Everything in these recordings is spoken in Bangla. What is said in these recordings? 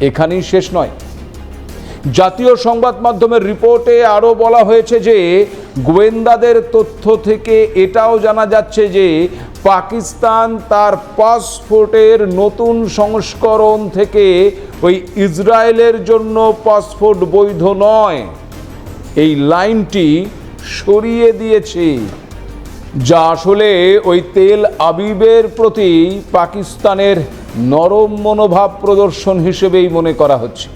এখানেই শেষ নয়। জাতীয় সংবাদ মাধ্যমের রিপোর্টে আরও বলা হয়েছে যে, গোয়েন্দাদের তথ্য থেকে এটাও জানা যাচ্ছে যে, পাকিস্তান তার পাসপোর্টের নতুন সংস্করণ থেকে ওই ইসরায়েলের জন্য পাসপোর্ট বৈধ নয়। এই লাইনটি সরিয়ে দিয়েছে, যা আসলে ওই তেল আবিবের প্রতি পাকিস্তানের নরম মনোভাব প্রদর্শন হিসেবেই মনে করা হচ্ছে।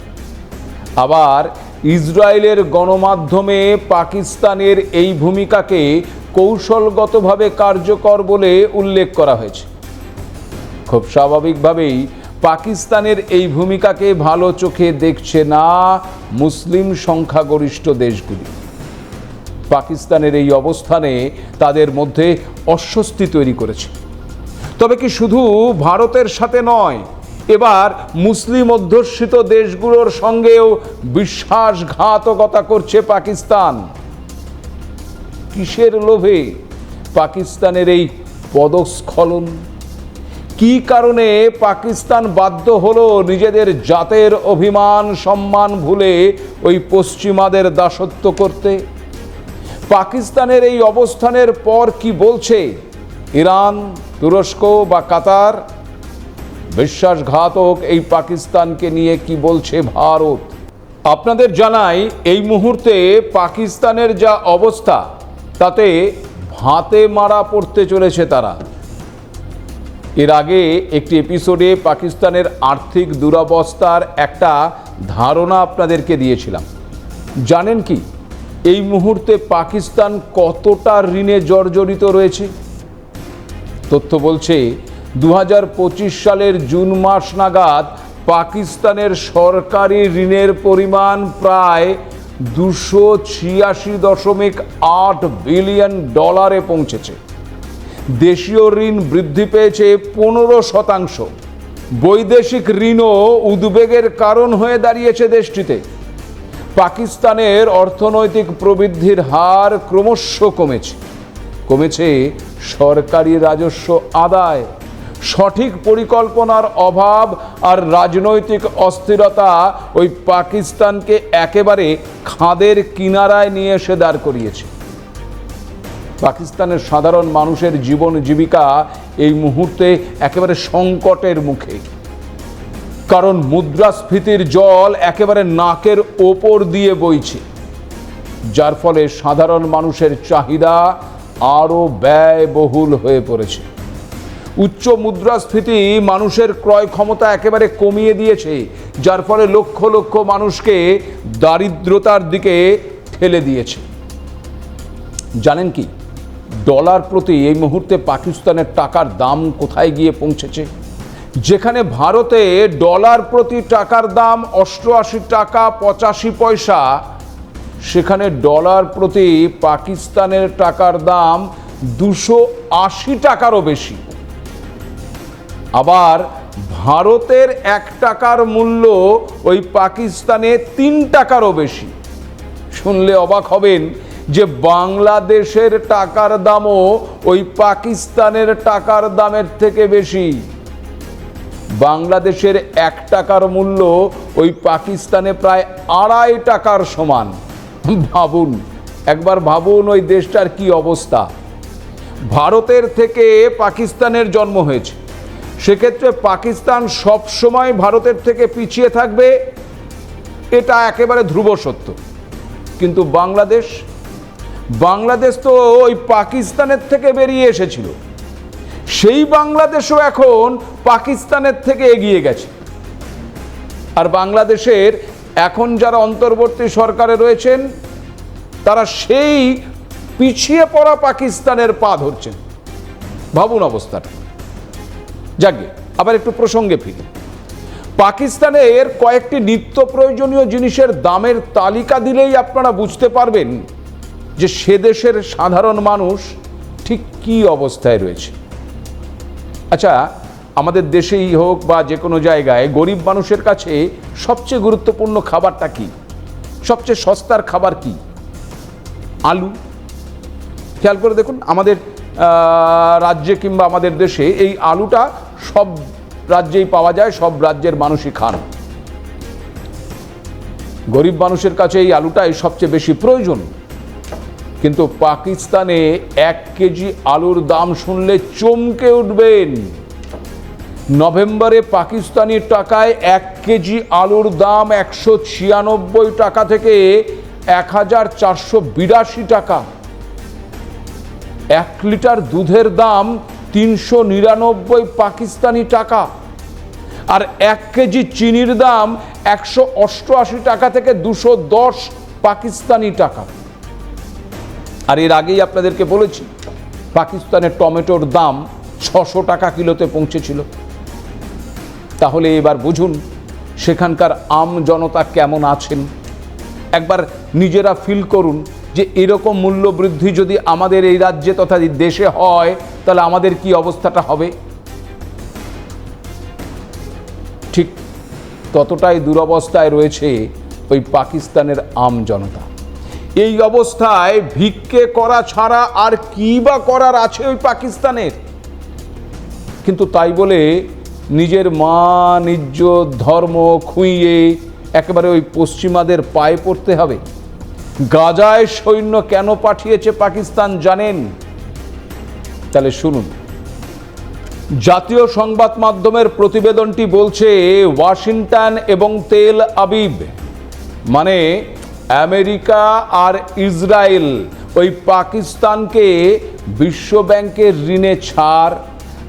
আবার ইসরায়েলের গণমাধ্যমে পাকিস্তানের এই ভূমিকাকে কৌশলগতভাবে কার্যকর বলে উল্লেখ করা হয়েছে। খুব স্বাভাবিকভাবেই পাকিস্তানের এই ভূমিকাকে ভালো চোখে দেখছে না মুসলিম সংখ্যাগরিষ্ঠ দেশগুলি। পাকিস্তানের এই অবস্থানে তাদের মধ্যে অস্বস্তি তৈরি করেছে। তবে কি শুধু ভারতের সাথে নয়, এবার মুসলিম অধ্যুষিত দেশগুলোর সঙ্গেও বিশ্বাসঘাতকতা করছে পাকিস্তান। কিসের লোভে পাকিস্তানের এই পদস্খলন? কি কারণে পাকিস্তান বাধ্য হলো নিজেদের জাতের অভিমান, সম্মান ভুলে ওই পশ্চিমাদের দাসত্ব করতে? পাকিস্তানের এই অবস্থানের পর কি বলছে ইরান? তুরস্ক বা কাতার, বিশ্বাসঘাতক এই পাকিস্তানকে নিয়ে কি বলছে ভারত? আপনাদের জানাই, এই মুহূর্তে পাকিস্তানের যা অবস্থা, তাতে ভাতে মারা পড়তে চলেছে তারা। এর আগে একটি এপিসোডে পাকিস্তানের আর্থিক দুরবস্থার একটা ধারণা আপনাদেরকে দিয়েছিলাম। জানেন কি? এই মুহূর্তে পাকিস্তান কতটা ঋণে জর্জরিত রয়েছে? তথ্য বলছে দু হাজার পঁচিশ সালের জুন মাস নাগাদ পাকিস্তানের সরকারি ঋণের পরিমাণ প্রায় দুশো ছিয়াশি দশমিক আট বিলিয়ন ডলারে পৌঁছেছে। দেশীয় ঋণ বৃদ্ধি পেয়েছে পনেরো শতাংশ। বৈদেশিক ঋণও উদ্বেগের কারণ হয়ে দাঁড়িয়েছে দেশটিতে। পাকিস্তানের অর্থনৈতিক প্রবৃদ্ধির হার ক্রমশ কমেছে। কমেছে সরকারি রাজস্ব আদায়। সঠিক পরিকল্পনার অভাব আর রাজনৈতিক অস্থিরতা ওই পাকিস্তানকে একেবারে খাদের কিনারায় নিয়ে এসে দাঁড় করিয়েছে। পাকিস্তানের সাধারণ মানুষের জীবন জীবিকা এই মুহূর্তে একেবারে সংকটের মুখে। কারণ মুদ্রাস্ফীতির জল একেবারে নাকের ওপর দিয়ে বইছে। যার ফলে সাধারণ মানুষের চাহিদা আরও ব্যয়বহুল হয়ে পড়েছে। উচ্চ মুদ্রাস্ফীতি মানুষের ক্রয় ক্ষমতা একেবারে কমিয়ে দিয়েছে, যার ফলে লক্ষ লক্ষ মানুষকে দারিদ্রতার দিকে ঠেলে দিয়েছে। জানেন কি, ডলার প্রতি এই মুহূর্তে পাকিস্তানের টাকার দাম কোথায় গিয়ে পৌঁছেছে? যেখানে ভারতে ডলার প্রতি টাকার দাম অষ্টআশি টাকা পঁচাশি পয়সা সেখানে ডলার প্রতি পাকিস্তানের টাকার দাম দুশো আশি টাকারও বেশি। আবার ভারতের এক টাকার মূল্য ওই পাকিস্তানে তিন টাকারও বেশি। শুনলে অবাক হবেন যে বাংলাদেশের টাকার দামও ওই পাকিস্তানের টাকার দামের থেকে বেশি। বাংলাদেশের এক টাকার মূল্য ওই পাকিস্তানে প্রায় আড়াই টাকার সমান। ভাবুন, একবার ভাবুন ওই দেশটার কি অবস্থা। ভারতের থেকে পাকিস্তানের জন্ম হয়েছে। সেক্ষেত্রে পাকিস্তান সবসময় ভারতের থেকে পিছিয়ে থাকবে, এটা একেবারে ধ্রুব সত্য। কিন্তু বাংলাদেশ বাংলাদেশ তো ওই পাকিস্তানের থেকে বেরিয়ে এসেছিল। সেই বাংলাদেশও এখন পাকিস্তানের থেকে এগিয়ে গেছে। আর বাংলাদেশের এখন যারা অন্তর্বর্তী সরকারে রয়েছেন, তারা সেই পিছিয়ে পড়া পাকিস্তানের পা ধরছেন। ভাবুন অবস্থাটা। যাকে আবার একটু প্রসঙ্গে ফিরি। পাকিস্তানের কয়েকটি নিত্য প্রয়োজনীয় জিনিসের দামের তালিকা দিলেই আপনারা বুঝতে পারবেন যে সে দেশের সাধারণ মানুষ ঠিক কী অবস্থায় রয়েছে। আচ্ছা আমাদের দেশেই হোক বা যে কোনো জায়গায় গরিব মানুষের কাছে সবচেয়ে গুরুত্বপূর্ণ খাবারটা কি? সবচেয়ে সস্তার খাবার কি? আলু। খেয়াল করে দেখুন, আমাদের রাজ্যে কিংবা আমাদের দেশে এই আলুটা সব রাজ্যেই পাওয়া যায়, সব রাজ্যের মানুষই খান। গরিব মানুষের কাছে এই আলুটাই সবচেয়ে বেশি প্রয়োজন। কিন্তু পাকিস্তানে এক কেজি আলুর দাম শুনলে চমকে উঠবেন। নভেম্বরে পাকিস্তানি টাকায় এক কেজি আলুর দাম একশো ছিয়ানব্বই টাকা থেকে এক হাজার চারশো বিরাশি টাকা। এক লিটার দুধের দাম তিনশো নিরানব্বই পাকিস্তানি টাকা আর এক কেজি চিনির দাম একশো অষ্টআশি টাকা থেকে দুশো দশ পাকিস্তানি টাকা। আর এর আগেই আপনাদেরকে বলেছি, পাকিস্তানের টমেটোর দাম ছশো টাকা কিলোতে পৌঁছেছিল। তাহলে এবার বুঝুন সেখানকার আম জনতা কেমন আছেন? একবার নিজেরা ফিল করুন যে এরকম মূল্য বৃদ্ধি যদি আমাদের এই রাজ্যে তথা দেশে হয়, তাহলে আমাদের কি অবস্থাটা হবে? ঠিক ততটাই দুরবস্থায় রয়েছে ওই পাকিস্তানের আম জনতা। এই অবস্থায় ভিক্ষে করা ছাড়া আর কি বা করার আছে ওই পাকিস্তানের? কিন্তু তাই বলে নিজের মান, ইজ্জত, ধর্ম, খুঁইয়ে একেবারে ওই পশ্চিমাদের পায়ে পড়তে হবে। গাজায় সৈন্য কেন পাঠিয়েছে পাকিস্তান জানেন? তাহলে শুনুন। জাতীয় সংবাদ মাধ্যমের প্রতিবেদনটি বলছে, ওয়াশিংটন এবং তেল আবিব মানে আমেরিকা আর ইসরায়েল, ওই পাকিস্তানকে বিশ্ব ব্যাংকের ঋণে ছাড়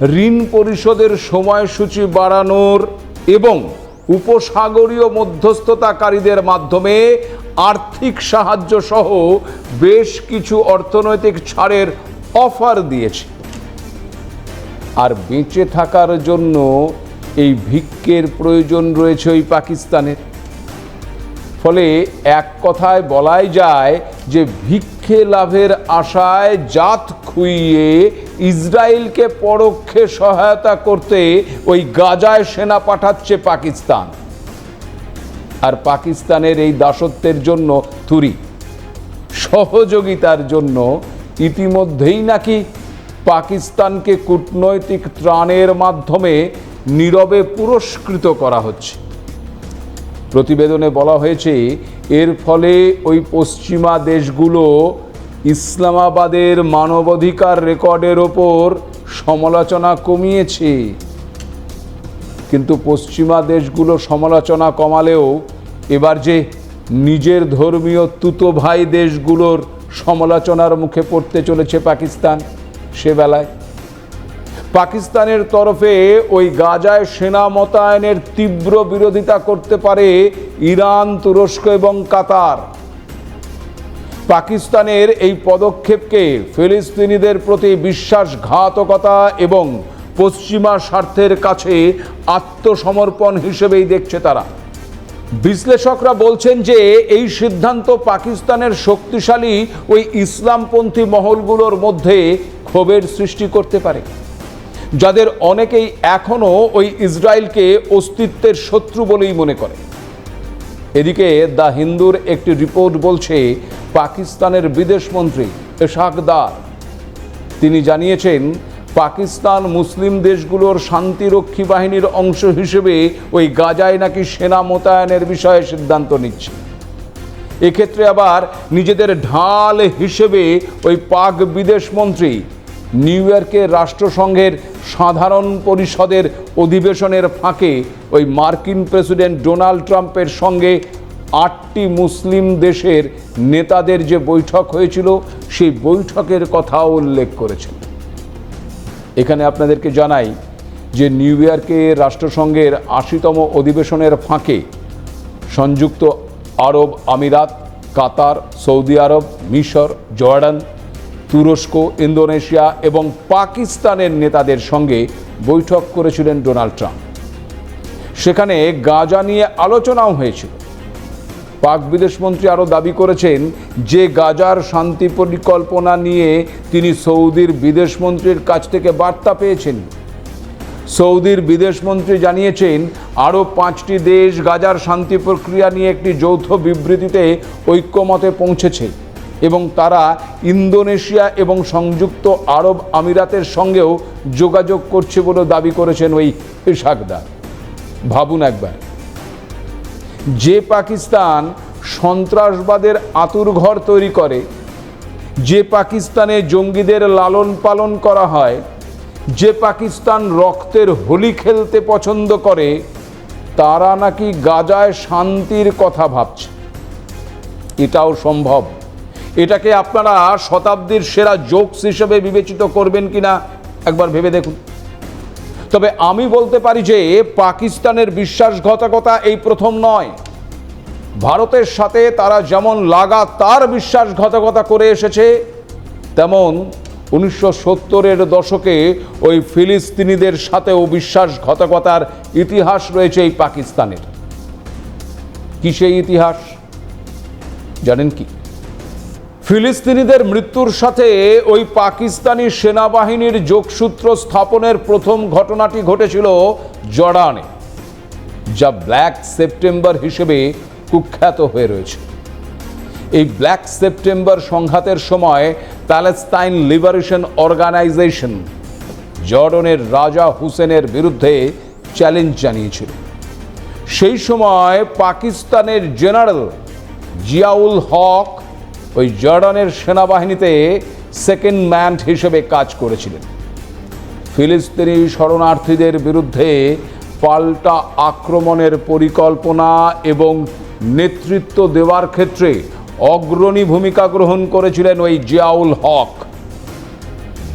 ঋণ পরিশোধের সময়সূচি বাড়ানোর এবং উপসাগরীয় মধ্যস্থতাকারীদের মাধ্যমে আর্থিক সাহায্য সহ বেশ কিছু অর্থনৈতিক ছাড়ের অফার দিয়েছে। আর বেঁচে থাকার জন্য এই ভিক্ষের প্রয়োজন রয়েছে ওই পাকিস্তানের। ফলে এক কথায় বলাই যায় যে ভিক্ষে লাভের আশায় জাত খুইয়ে ইসরায়েলকে পরোক্ষে সহায়তা করতে ওই গাজায় সেনা পাঠাচ্ছে পাকিস্তান। আর পাকিস্তানের এই দাসত্বের জন্য তুরি সহযোগিতার জন্য ইতিমধ্যেই নাকি পাকিস্তানকে কূটনৈতিক ত্রাণের মাধ্যমে নীরবে পুরস্কৃত করা হচ্ছে। প্রতিবেদনে বলা হয়েছে, এর ফলে ওই পশ্চিমা দেশগুলো ইসলামাবাদের মানবাধিকার রেকর্ডের ওপর সমালোচনা কমিয়েছে। কিন্তু পশ্চিমা দেশগুলো সমালোচনা কমালেও এবার যে নিজের ধর্মীয় তুতো ভাই দেশগুলোর সমালোচনার মুখে পড়তে চলেছে পাকিস্তান সে বেলায়। পাকিস্তানের তরফে ওই গাজায় সেনা মোতায়েনের তীব্র বিরোধিতা করতে পারে ইরান, তুরস্ক এবং কাতার। পাকিস্তানের এই পদক্ষেপকে ফিলিস্তিনিদের প্রতি বিশ্বাসঘাতকতা এবং পশ্চিমা স্বার্থের কাছে আত্মসমর্পণ হিসেবেই দেখছে তারা। বিশ্লেষকরা বলছেন যে এই সিদ্ধান্ত পাকিস্তানের শক্তিশালী ওই ইসলামপন্থী মহলগুলোর মধ্যে ক্ষোভের সৃষ্টি করতে পারে, যাদের অনেকেই এখনও ওই ইসরায়েলকে অস্তিত্বের শত্রু বলেই মনে করে। এদিকে দ্য হিন্দুর একটি রিপোর্ট বলছে পাকিস্তানের বিদেশমন্ত্রী এশাকদার তিনি জানিয়েছেন, পাকিস্তান মুসলিম দেশগুলোর শান্তিরক্ষী বাহিনীর অংশ হিসেবে ওই গাজায় নাকি সেনা মোতায়েনের বিষয়ে সিদ্ধান্ত নিচ্ছে। এক্ষেত্রে আবার নিজেদের ঢাল হিসেবে ওই পাক বিদেশমন্ত্রী নিউ ইয়র্কের রাষ্ট্রসংঘের সাধারণ পরিষদের অধিবেশনের ফাঁকে ওই মার্কিন প্রেসিডেন্ট ডোনাল্ড ট্রাম্পের সঙ্গে আটটি মুসলিম দেশের নেতাদের যে বৈঠক হয়েছিল, সেই বৈঠকের কথাও উল্লেখ করেছেন। এখানে আপনাদেরকে জানাই যে নিউ ইয়র্কে রাষ্ট্রসংঘের আশিতম অধিবেশনের ফাঁকে সংযুক্ত আরব আমিরাত, কাতার, সৌদি আরব, মিশর, জর্ডান তুরস্ক, ইন্দোনেশিয়া এবং পাকিস্তানের নেতাদের সঙ্গে বৈঠক করেছিলেন ডোনাল্ড ট্রাম্প। সেখানে গাজা নিয়ে আলোচনাও হয়েছিল। পাক বিদেশমন্ত্রী আরও দাবি করেছেন যে গাজার শান্তি পরিকল্পনা নিয়ে তিনি সৌদির বিদেশমন্ত্রীর কাছ থেকে বার্তা পেয়েছেন। সৌদির বিদেশমন্ত্রী জানিয়েছেন, আরও পাঁচটি দেশ গাজার শান্তি প্রক্রিয়া নিয়ে একটি যৌথ বিবৃতিতে ঐক্যমতে পৌঁছেছে। এবং তারা ইন্দোনেশিয়া এবং সংযুক্ত আরব আমিরাতের সঙ্গেও যোগাযোগ করছে বলে দাবি করেছেন ওই ইশাকদার ভাবুন একবার। যে পাকিস্তান সন্ত্রাসবাদের আতুরঘর তৈরি করে, যে পাকিস্তানে জঙ্গিদের লালন পালন করা হয়, যে পাকিস্তান রক্তের হোলি খেলতে পছন্দ করে, তারা নাকি গাজায় শান্তির কথা ভাবছে। এটাও সম্ভব। এটাকে আপনারা শতাব্দীর সেরা জোকস হিসেবে বিবেচিত করবেন কিনা একবার ভেবে দেখুন। তবে আমি বলতে পারি যে পাকিস্তানের বিশ্বাসঘাতকতা এই প্রথম নয়। ভারতের সাথে তারা যেমন লাগাতার বিশ্বাসঘাতকতা করে এসেছে, তেমন উনিশশো সত্তরের দশকে ওই ফিলিস্তিনিদের সাথেও বিশ্বাসঘাতকতার ইতিহাস রয়েছে এই পাকিস্তানের। কি সেই ইতিহাস? জানেন কি? ফিলিস্তিনিদের মৃত্যুর সাথে ওই পাকিস্তানি সেনাবাহিনীর যোগসূত্র স্থাপনের প্রথম ঘটনাটি ঘটেছিল জর্ডানে, যা ব্ল্যাক সেপ্টেম্বর হিসেবে কুখ্যাত হয়ে রয়েছে। এই ব্ল্যাক সেপ্টেম্বর সংঘাতের সময় প্যালেস্তাইন লিবারেশন অর্গানাইজেশন জর্ডনের রাজা হুসেনের বিরুদ্ধে চ্যালেঞ্জ জানিয়েছিল। সেই সময় পাকিস্তানের জেনারেল জিয়াউল হক ওই জর্ডানের সেনাবাহিনীতে সেকেন্ড ম্যান হিসেবে কাজ করেছিলেন। ফিলিস্তিনি শরণার্থীদের বিরুদ্ধে পাল্টা আক্রমণের পরিকল্পনা এবং নেতৃত্ব দেওয়ার ক্ষেত্রে অগ্রণী ভূমিকা গ্রহণ করেছিলেন ওই জিয়াউল হক।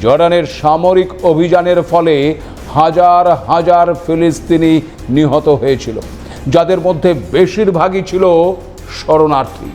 জর্ডানের সামরিক অভিযানের ফলে হাজার হাজার ফিলিস্তিনি নিহত হয়েছিল, যাদের মধ্যে বেশিরভাগই ছিল শরণার্থী।